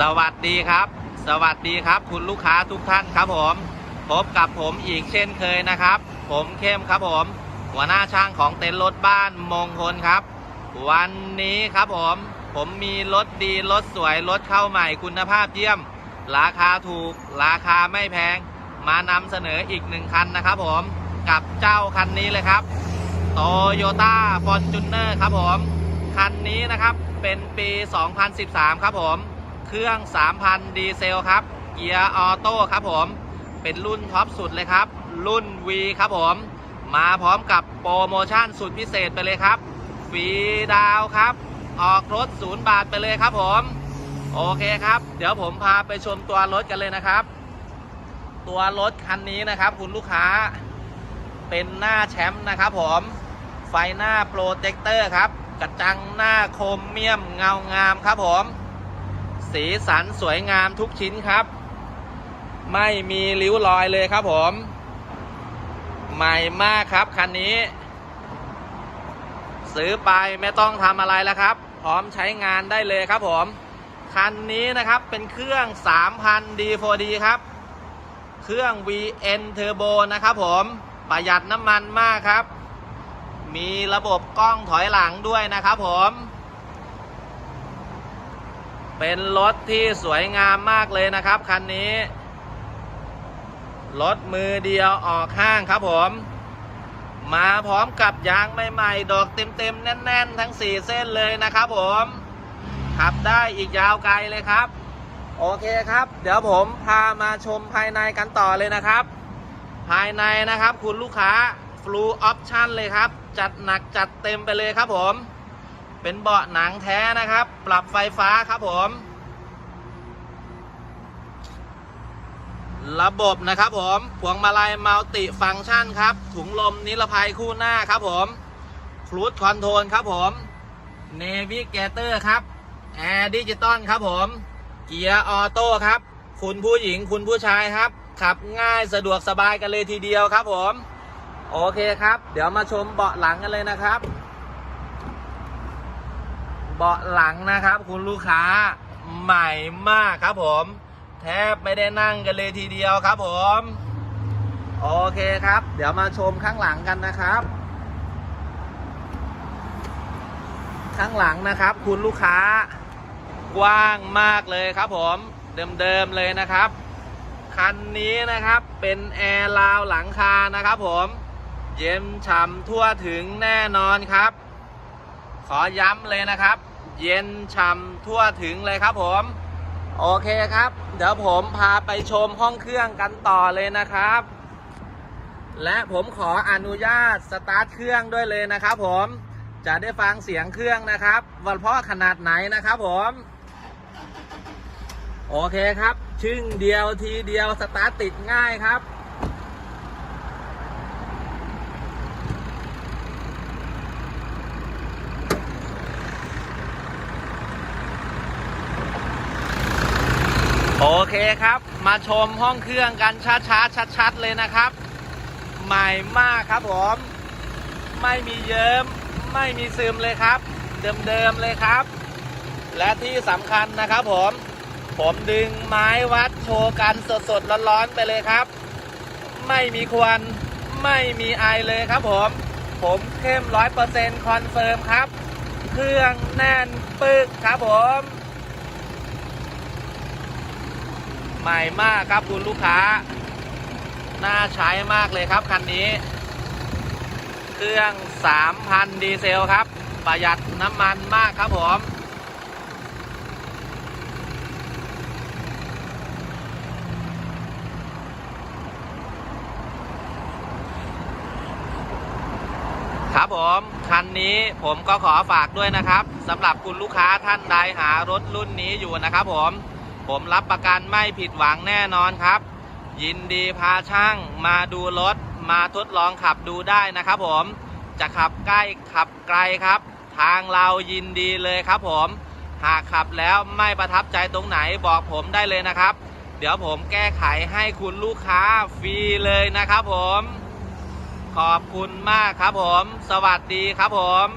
สวัสดีครับ สวัสดีครับ คุณลูกค้าทุกท่านครับผมพบกับผมอีกเช่นเคยนะครับ ผมเข้มครับผม หัวหน้าช่างของเต็นท์รถบ้านมงคลครับ วันนี้ครับผม ผมมีรถดีรถสวยรถเข้าใหม่คุณภาพเยี่ยม ราคาถูก ราคาไม่แพง มานำเสนออีกหนึ่งคันนะครับผมกับเจ้าคันนี้เลยครับโตโยต้าฟอร์จูเนอร์ครับผม คันนี้นะครับเป็นปี 2013 ครับผม เครื่อง 3,000 ดีเซลครับ เกียร์ออโต้ครับผม เป็นรุ่นท็อปสุดเลยครับ รุ่น V ครับผม มาพร้อมกับโปรโมชั่นสุดพิเศษไปเลยครับ ฟรีดาวครับ ออกรถศูนย์บาทไปเลยครับผม โอเคครับ เดี๋ยวผมพาไปชมตัวรถกันเลยนะครับ ตัวรถคันนี้นะครับ คุณลูกค้า เป็นหน้าแชมป์นะครับผม ไฟหน้าโปรเจคเตอร์ครับกระจังหน้าโคมเมียมเงางามครับผม สีสันสวยงามทุกชิ้นครับ ไม่มีริ้วรอยเลยครับผม ใหม่มากครับคันนี้ ซื้อไปไม่ต้องทำอะไรแล้วครับ พร้อมใช้งานได้เลยครับผม คันนี้นะครับเป็นเครื่อง 3,000 D4D ครับ เครื่อง VN Turbo นะครับผมประหยัดน้ำมันมากครับ มีระบบกล้องถอยหลังด้วยนะครับผม เป็นรถที่สวยงามมากเลยนะครับ คันนี้ รถมือเดียวออกห้างครับผม มาพร้อมกับยางใหม่ๆ ดอกเต็มๆ แน่น ๆ ทั้ง 4 เส้นเลยนะครับผม ขับได้อีกยาวไกลเลยครับ โอเคครับ เดี๋ยวผมพามาชมภายในกันต่อเลยนะครับ ภายในนะครับคุณลูกค้า Full Option เลยครับ จัดหนักจัดเต็มไปเลยครับผม เป็นเบาะหนังแท้นะครับ ปรับไฟฟ้าครับผม ระบบนะครับผมพวงมาลัยมัลติฟังก์ชันครับ ถุงลมนิรภัยคู่หน้าครับผมครู e คอนโทรลครับผมเนวิเกเตอร์ครับแอร์ดิจิตอลครับผม เกียร์ออโต้ครับ คุณผู้หญิงคุณผู้ชายครับ ขับง่ายสะดวกสบายกันเลยทีเดียวครับผม โอเคครับ เดี๋ยวมาชมเบาะหลังกันเลยนะครับ เบาะหลังนะครับ คุณลูกค้าใหม่มากครับผม แทบไม่ได้นั่งกันเลยทีเดียวครับผม โอเคครับ เดี๋ยวมาชมข้างหลังกันนะครับ ข้างหลังนะครับ คุณลูกค้ากว้างมากเลยครับผม เดิมๆเลยนะครับ คันนี้นะครับเป็นแอร์ราวหลังคานะครับผม เย็นฉ่ำทั่วถึงแน่นอนครับ ขอย้ำเลยนะครับ เย็นฉ่ำทั่วถึงเลยครับผม โอเคครับ เดี๋ยวผมพาไปชมห้องเครื่องกันต่อเลยนะครับ และผมขออนุญาตสตาร์ทเครื่องด้วยเลยนะครับผมจะได้ฟังเสียงเครื่องนะครับว่าเพราะขนาดไหนนะครับผม โอเคครับ ชึ่งเดียวทีเดียวสตาร์ทติดง่ายครับ เคครับ มาชมห้องเครื่องกันช้าๆชัดๆเลยนะครับ ใหม่มากครับผม ไม่มีเยิ้ม ไม่มีซึมเลยครับ เดิมๆเลยครับ และที่สำคัญนะครับผม ผมดึงไม้วัดโชว์กันสดๆร้อนๆไปเลยครับ ไม่มีควัน ไม่มีไอเลยครับผม ผมเข้มร้อยเปอร์เซ็นต์คอนเฟิร์มครับ เครื่องแน่นปึกครับผม ใหม่มากครับคุณลูกค้า น่าใช้มากเลยครับคันนี้ เครื่อง 3,000 ดีเซลครับ ประหยัดน้ำมันมากครับผมครับผมคันนี้ผมก็ขอฝากด้วยนะครับสำหรับคุณลูกค้าท่านใดหารถรุ่นนี้อยู่นะครับผม ผมรับประกันไม่ผิดหวังแน่นอนครับ ยินดีพาช่างมาดูรถ มาทดลองขับดูได้นะครับผมจะขับใกล้ขับไกลครับ ทางเรายินดีเลยครับผมหากขับแล้วไม่ประทับใจตรงไหนบอกผมได้เลยนะครับ เดี๋ยวผมแก้ไขให้คุณลูกค้าฟรีเลยนะครับผม ขอบคุณมากครับผม สวัสดีครับผม